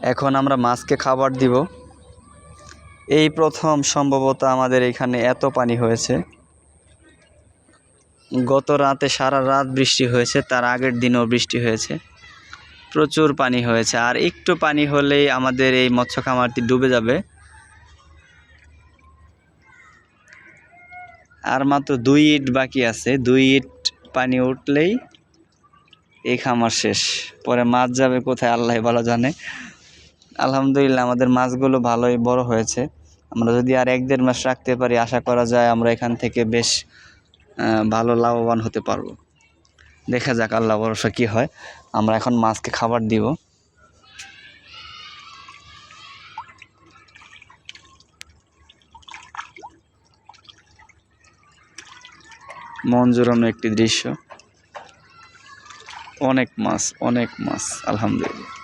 এখন আমরা মাছকে খাবার দিব। এই প্রথম সম্ভবত আমাদের এখানে এত পানি হয়েছে। গত রাতে সারা রাত বৃষ্টি হয়েছে, তার আগের দিনও বৃষ্টি হয়েছে। প্রচুর পানি হয়েছে, আর একটু পানি হলেই আমাদের এই মৎস্য খামারটি ডুবে যাবে। আর মাত্র দুই ইট বাকি আছে, দুই ইট পানি উঠলেই এই খামার শেষ। পরে মাছ যাবে কোথায়, আল্লাহ ভালো জানে। আলহামদুলিল্লাহ, আমাদের মাছগুলো ভালোই বড় হয়েছে। আমরা যদি আর এক দেড় মাস রাখতে পারি, আশা করা যায় আমরা এখান থেকে বেশ ভালো লাভবান হতে পারব। দেখা যাক আল্লাহ ভরসা কী হয়। আমরা এখন মাছকে খাবার দিব। মন জোরানো একটি দৃশ্য। অনেক মাছ অনেক মাছ, আলহামদুলিল্লাহ।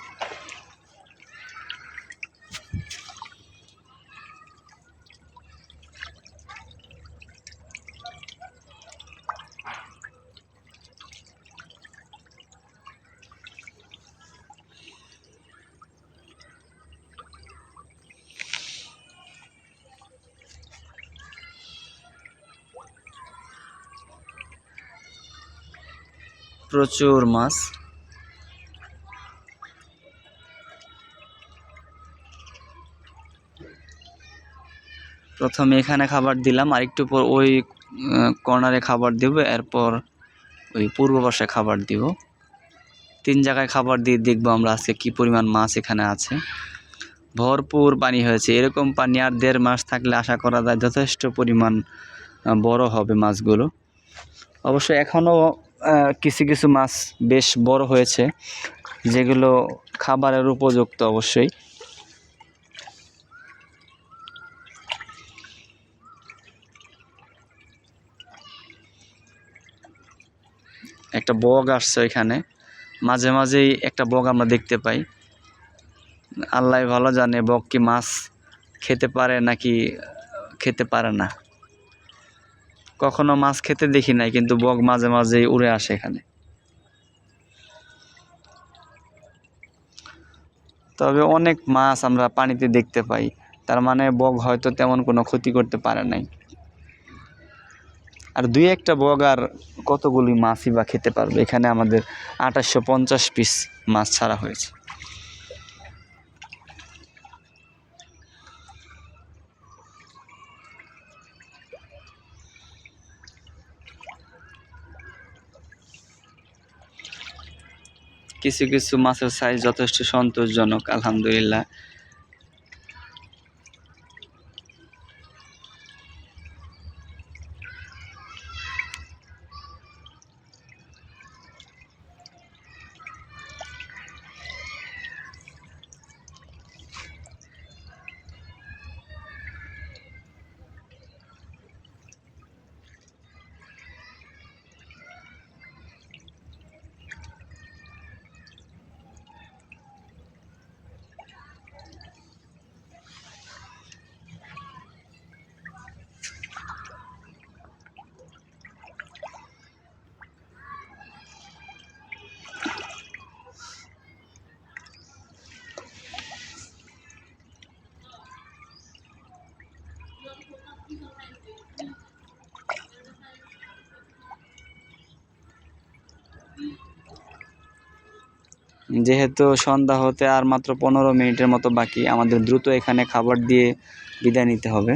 প্রচুর মাছ। প্রথমে এখানে খাবার দিলাম, আর একটু পর ওই কর্নারে খাবার দেব, এরপর ওই পূর্ব পাশে খাবার দিব। তিন জায়গায় খাবার দিয়ে দেখব আমরা আজকে কি পরিমাণ মাছ এখানে আছে। ভরপুর পানি হয়েছে। এরকম পানি আর দেড় মাস থাকলে আশা করা যায় যথেষ্ট পরিমাণ বড় হবে মাছগুলো। অবশ্য এখনও কিছু কিছু মাছ বেশ বড় হয়েছে, যেগুলো খাবারের উপযুক্ত অবশ্যই। একটা বগ আসছে এখানে। মাঝে মাঝেই একটা বগ আমরা দেখতে পাই। আল্লাহ ভালো জানে বগ কি মাছ খেতে পারে নাকি খেতে পারে না। কখনো মাছ খেতে দেখি নাই, কিন্তু বক মাঝে মাঝেই উড়ে আসে এখানে। তবে অনেক মাছ আমরা পানিতে দেখতে পাই, তার মানে বক হয়তো তেমন কোনো ক্ষতি করতে পারে নাই। আর দুই একটা বগ আর কতগুলি মাছই বা খেতে পারবে? এখানে আমাদের আঠাশশো পঞ্চাশ পিস মাছ ছাড়া হয়েছে। কিছু কিছু মাছের সাইজ যথেষ্ট সন্তোষজনক আলহামদুলিল্লাহ। যেহেতু সন্ধ্যা হতে আর মাত্র পনেরো মিনিটের মতো বাকি, আমাদের দ্রুত এখানে খাবার দিয়ে বিদায় নিতে হবে।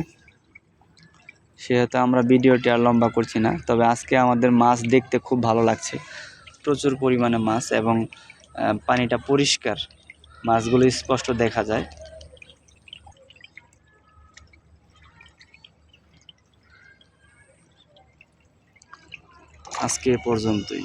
সেহেতু আমরা ভিডিওটি আর লম্বা করছি না, তবে আজকে আমাদের মাছ দেখতে খুব ভালো লাগছে। প্রচুর পরিমাণে মাছ এবং পানিটা পরিষ্কার। মাছগুলো স্পষ্ট দেখা যায়। আজকে পর্যন্তই।